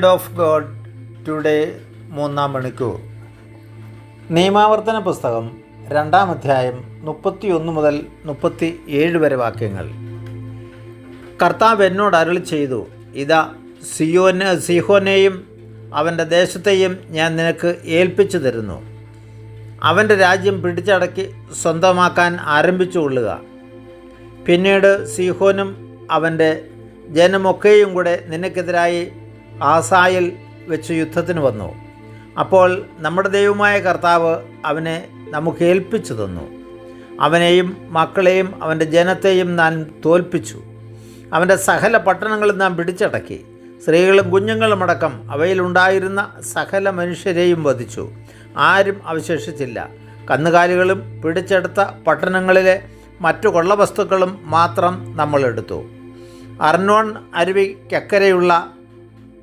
Word of God today മൂന്നാം മണിക്കൂർ. നിയമാവർത്തന പുസ്തകം രണ്ടാം അധ്യായം മുപ്പത്തി ഒന്ന് മുതൽ മുപ്പത്തി ഏഴ് വരെ വാക്യങ്ങൾ. കർത്താവ് എന്നോട് അരുളി ചെയ്തു ഇതാ സിയോനെ സിഹോനെയും അവന്റെ ദേശത്തെയും ഞാൻ നിനക്ക് ഏൽപ്പിച്ചു തരുന്നു. അവന്റെ രാജ്യം പിടിച്ചടക്കി സ്വന്തമാക്കാൻ ആരംഭിച്ചു കൊള്ളുക. പിന്നീട് സിഹോനും അവന്റെ ജനമൊക്കെയും കൂടെ നിനക്കെതിരായി ആസായിൽ വെച്ച് യുദ്ധത്തിന് വന്നു. അപ്പോൾ നമ്മുടെ ദൈവമായ കർത്താവ് അവനെ നമുക്ക് ഏൽപ്പിച്ചു തന്നു. അവനെയും മക്കളെയും അവന്റെ ജനത്തെയും നാം തോൽപ്പിച്ചു. അവന്റെ സകല പട്ടണങ്ങളും നാം പിടിച്ചടക്കി. സ്ത്രീകളും കുഞ്ഞുങ്ങളും അടക്കം അവയിലുണ്ടായിരുന്ന സകല മനുഷ്യരെയും വധിച്ചു. ആരും അവശേഷിച്ചില്ല. കന്നുകാലികളും പിടിച്ചെടുത്ത പട്ടണങ്ങളിലെ മറ്റു കൊള്ളവസ്തുക്കളും മാത്രം നമ്മളെടുത്തു അർണോൺ അരുവിക്കക്കരെയുള്ള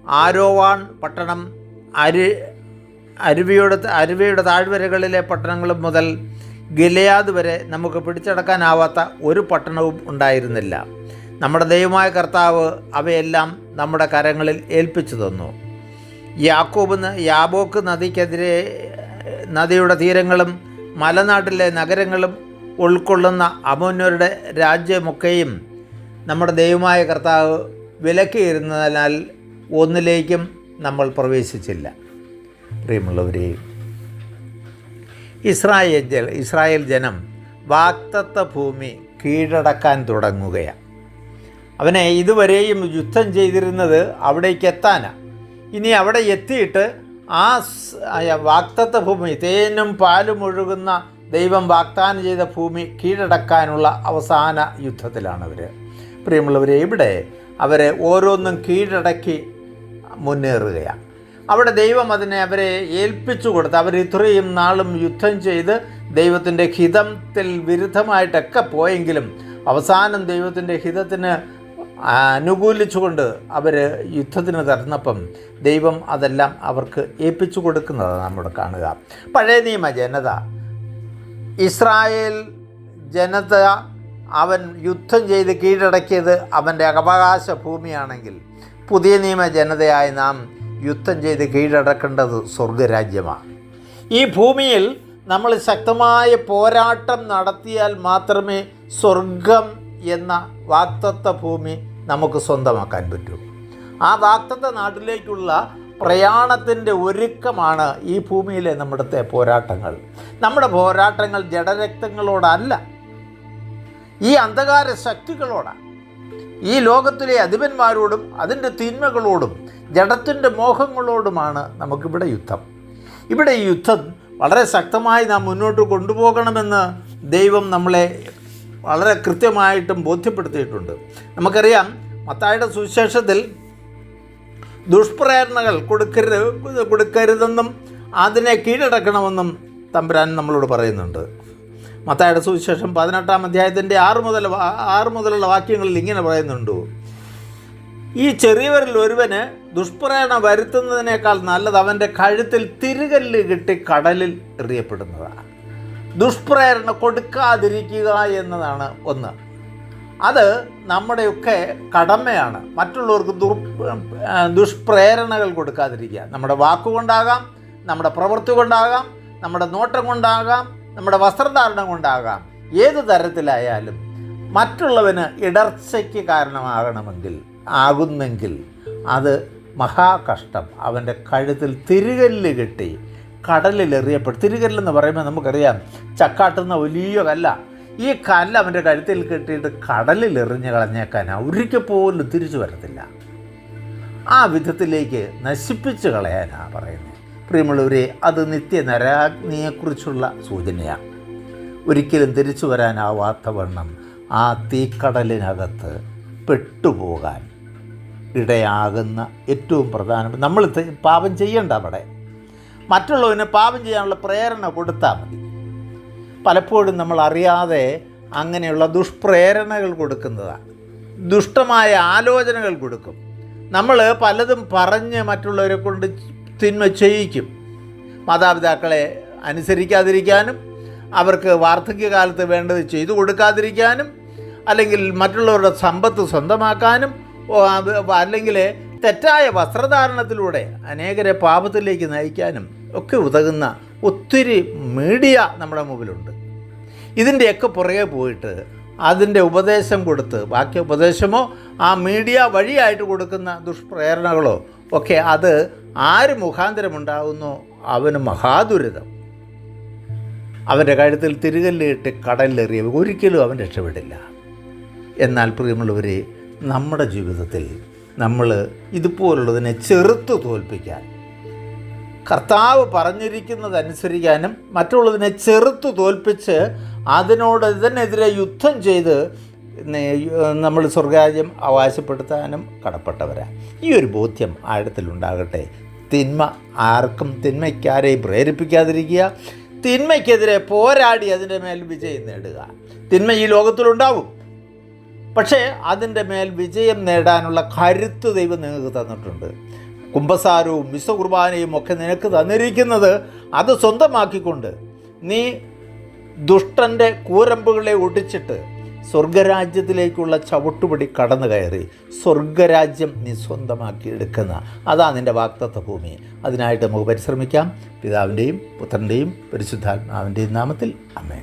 ആരോവാൺ പട്ടണം അരു അരുവിയുടെ അരുവിയുടെ താഴ്വരകളിലെ പട്ടണങ്ങളും മുതൽ ഗിലയാദ് വരെ നമുക്ക് പിടിച്ചടക്കാനാവാത്ത ഒരു പട്ടണവും ഉണ്ടായിരുന്നില്ല. നമ്മുടെ ദൈവമായ കർത്താവ് അവയെല്ലാം നമ്മുടെ കരങ്ങളിൽ ഏൽപ്പിച്ചു തന്നു. യാക്കോബ് യാബോക്ക് നദിക്കെതിരെ നദിയുടെ തീരങ്ങളും മലനാട്ടിലെ നഗരങ്ങളും ഉൾക്കൊള്ളുന്ന അമോന്യരുടെ രാജ്യമൊക്കെയും നമ്മുടെ ദൈവമായ കർത്താവ് വിലക്കിയിരുന്നതിനാൽ ഒന്നിലേക്കും നമ്മൾ പ്രവേശിച്ചില്ല. പ്രിയമുള്ളവരെ ഇസ്രായേൽ ഇസ്രായേൽ ജനം വാക്തത്വ ഭൂമി കീഴടക്കാൻ തുടങ്ങുകയാണ് അവനെ ഇതുവരെയും യുദ്ധം ചെയ്തിരുന്നത് അവിടേക്ക് എത്താനാണ് ഇനി അവിടെ എത്തിയിട്ട് ആ വാക്തത്വ ഭൂമി തേനും പാലും ഒഴുകുന്ന ദൈവം വാഗ്ദാനം ചെയ്ത ഭൂമി കീഴടക്കാനുള്ള അവസാന യുദ്ധത്തിലാണ് അവർ പ്രിയമുള്ളവരെ ഇവിടെ അവരെ ഓരോന്നും കീഴടക്കി മുന്നേറുകയാണ്. അവിടെ ദൈവം അതിനെ അവരെ ഏൽപ്പിച്ചു കൊടുത്ത് അവർ ഇത്രയും നാളും യുദ്ധം ചെയ്ത് ദൈവത്തിന്റെ ഹിതത്തിൽ വിരുദ്ധമായിട്ടൊക്കെ പോയെങ്കിലും അവസാനം ദൈവത്തിന്റെ ഹിതത്തിന് അനുകൂലിച്ചുകൊണ്ട് അവർ യുദ്ധത്തിന് തരുന്നപ്പം ദൈവം അതെല്ലാം അവർക്ക് ഏൽപ്പിച്ചു കൊടുക്കുന്നത് നമ്മൾ കാണുക. പഴയ നിയമ ജനത ഇസ്രായേൽ ജനത അവൻ യുദ്ധം ചെയ്ത് കീഴടക്കിയത് അവന്റെ അവകാശ ഭൂമിയാണെങ്കിൽ പുതിയ നിയമ ജനതയായി നാം യുദ്ധം ചെയ്ത് കീഴടക്കേണ്ടത് സ്വർഗരാജ്യമാണ്. ഈ ഭൂമിയിൽ നമ്മൾ ശക്തമായ പോരാട്ടം നടത്തിയാൽ മാത്രമേ സ്വർഗം എന്ന വാക്തത്വ ഭൂമി നമുക്ക് സ്വന്തമാക്കാൻ പറ്റൂ. ആ വാക്തത്വ നാട്ടിലേക്കുള്ള പ്രയാണത്തിന്റെ ഒരുക്കമാണ് ഈ ഭൂമിയിലെ നമ്മുടെ പോരാട്ടങ്ങൾ. നമ്മുടെ പോരാട്ടങ്ങൾ ജഡരക്തങ്ങളോടല്ല ഈ അന്ധകാര ശക്തികളോടാണ്. ഈ ലോകത്തിലെ അധിപന്മാരോടും അതിന്റെ തിന്മകളോടും ജഡത്തിന്റെ മോഹങ്ങളോടുമാണ് നമുക്കിവിടെ യുദ്ധം. ഇവിടെ ഈ യുദ്ധം വളരെ ശക്തമായി നാം മുന്നോട്ട് കൊണ്ടുപോകണമെന്ന് ദൈവം നമ്മളെ വളരെ കൃത്യമായിട്ടും ബോധ്യപ്പെടുത്തിയിട്ടുണ്ട്. നമുക്കറിയാം മത്തായുടെ സുവിശേഷത്തിൽ ദുഷ്പ്രേരണകൾ കൊടുക്കരുത് കൊടുക്കരുതെന്നും അതിനെ കീഴടക്കണമെന്നും തമ്പുരാൻ നമ്മളോട് പറയുന്നുണ്ട്. മത്തായുടെ സുവിശേഷം പതിനെട്ടാം അധ്യായത്തിന്റെ ആറ് മുതൽ ആറ് മുതലുള്ള വാക്യങ്ങളിൽ ഇങ്ങനെ പറയുന്നുണ്ട്. ഈ ചെറിയവരിൽ ഒരുവന് ദുഷ്പ്രേരണ വരുത്തുന്നതിനേക്കാൾ നല്ലത് അവന്റെ കഴുത്തിൽ തിരുകല്ല് കിട്ടി കടലിൽ എറിയപ്പെടുന്നതാണ്. ദുഷ്പ്രേരണ കൊടുക്കാതിരിക്കുക എന്നതാണ് ഒന്ന്. അത് നമ്മുടെയൊക്കെ കടമയാണ്. മറ്റുള്ളവർക്ക് ദുർ ദുഷ്പ്രേരണകൾ കൊടുക്കാതിരിക്കുക. നമ്മുടെ വാക്കുകൊണ്ടാകാം നമ്മുടെ പ്രവൃത്തി കൊണ്ടാകാം നമ്മുടെ നോട്ടം കൊണ്ടാകാം നമ്മുടെ വസ്ത്രധാരണം കൊണ്ടാകാം. ഏത് തരത്തിലായാലും മറ്റുള്ളവന് ഇടർച്ചയ്ക്ക് കാരണമാകണമെങ്കിൽ ആകുന്നെങ്കിൽ അത് മഹാകഷ്ടം. അവന്റെ കഴുത്തിൽ തിരുകല്ല് കെട്ടി കടലിൽ എറിയപ്പെടും തിരുകല്ലെന്ന് പറയുമ്പോൾ നമുക്കറിയാം ചക്കാട്ടുന്ന വലിയ കല്ല ഈ കല്ല് അവന്റെ കഴുത്തിൽ കെട്ടിയിട്ട് കടലിൽ എറിഞ്ഞ് കളഞ്ഞേക്കാൻ ഒരിക്കൽ പോലും തിരിച്ചു വരത്തില്ല. ആ വിധത്തിലേക്ക് നശിപ്പിച്ചു കളയാനാണ് പറയുന്നത്. പ്രിയമുള്ളവരെ അത് നിത്യ നരാഗ്നിയെക്കുറിച്ചുള്ള സൂചനയാണ് ഒരിക്കലും തിരിച്ചു വരാനാവാത്ത വണ്ണം ആ തീക്കടലിനകത്ത് പെട്ടുപോകാൻ ഇടയാകുന്ന ഏറ്റവും പ്രധാനപ്പെട്ട നമ്മൾ പാപം ചെയ്യണ്ട അവിടെ. മറ്റുള്ളവന് പാപം ചെയ്യാനുള്ള പ്രേരണ കൊടുത്താൽ മതി. പലപ്പോഴും നമ്മൾ അറിയാതെ അങ്ങനെയുള്ള ദുഷ്പ്രേരണകൾ കൊടുക്കുന്നതാണ് ദുഷ്ടമായ ആലോചനകൾ കൊടുക്കും. നമ്മൾ പലതും പറഞ്ഞ് മറ്റുള്ളവരെ കൊണ്ട് തിന്മ ചെയ്യിക്കും മാതാപിതാക്കളെ അനുസരിക്കാതിരിക്കാനും അവർക്ക് വാർദ്ധക്യകാലത്ത് വേണ്ടത് ചെയ്തു കൊടുക്കാതിരിക്കാനും അല്ലെങ്കിൽ മറ്റുള്ളവരുടെ സമ്പത്ത് സ്വന്തമാക്കാനും അല്ലെങ്കിൽ തെറ്റായ വസ്ത്രധാരണത്തിലൂടെ അനേകരെ പാപത്തിലേക്ക് നയിക്കാനും ഒക്കെ ഉതകുന്ന ഒത്തിരി മീഡിയ നമ്മുടെ മുമ്പിലുണ്ട്. ഇതിന്റെയൊക്കെ പുറകെ പോയിട്ട് അതിന്റെ ഉപദേശം കൊടുത്ത് ബാക്കി ഉപദേശമോ ആ മീഡിയ വഴിയായിട്ട് കൊടുക്കുന്ന ദുഷ്പ്രേരണകളോ ഒക്കെ അത് ആര് മുഖാന്തരമുണ്ടാകുന്നോ അവന് മഹാദുരിതം. അവന്റെ കഴുത്തിൽ തിരുകല്ലിട്ട് കടലിലെറിയ ഒരിക്കലും അവൻ രക്ഷപ്പെടില്ല. എന്നാൽ പ്രിയമുള്ളവരെ നമ്മുടെ ജീവിതത്തിൽ നമ്മൾ ഇതുപോലുള്ളതിനെ ചെറുത്ത് തോൽപ്പിക്കാൻ കർത്താവ് പറഞ്ഞിരിക്കുന്നതനുസരിക്കാനും മറ്റുള്ളതിനെ ചെറുത്ത് തോൽപ്പിച്ച് അതിനോട് ഇതിനെതിരെ യുദ്ധം ചെയ്ത് നമ്മൾ സ്വർഗരാജ്യം അവകാശപ്പെടുത്താനും കടപ്പെട്ടവരാ. ഈ ഒരു ബോധ്യം ആഴത്തിലുണ്ടാകട്ടെ. തിന്മ ആർക്കും തിന്മയ്ക്കാരെയും പ്രേരിപ്പിക്കാതിരിക്കുക. തിന്മയ്ക്കെതിരെ പോരാടി അതിന്റെ മേൽ വിജയം നേടുക. തിന്മ ഈ ലോകത്തിലുണ്ടാവും പക്ഷേ അതിന്റെ മേൽ വിജയം നേടാനുള്ള കരുത്ത് ദൈവം നിങ്ങൾക്ക് തന്നിട്ടുണ്ട്. കുംഭസാരവും വിശ്വകുർബാനയും ഒക്കെ നിനക്ക് തന്നിരിക്കുന്നത് അത് സ്വന്തമാക്കിക്കൊണ്ട് നീ ദുഷ്ടന്റെ കൂരമ്പുകളെ ഒടിച്ചിട്ട് സ്വർഗരാജ്യത്തിലേക്കുള്ള ചവിട്ടുപടി കടന്നു കയറി. സ്വർഗരാജ്യം നീ സ്വന്തമാക്കി എടുക്കുന്ന. അതാ നിന്റെ വാക്തത്വ ഭൂമി അതിനായിട്ട് നമുക്ക് പരിശ്രമിക്കാം. പിതാവിന്റെയും പുത്രന്റെയും പരിശുദ്ധാത്മാവിന്റെയും നാമത്തിൽ. അമ്മേ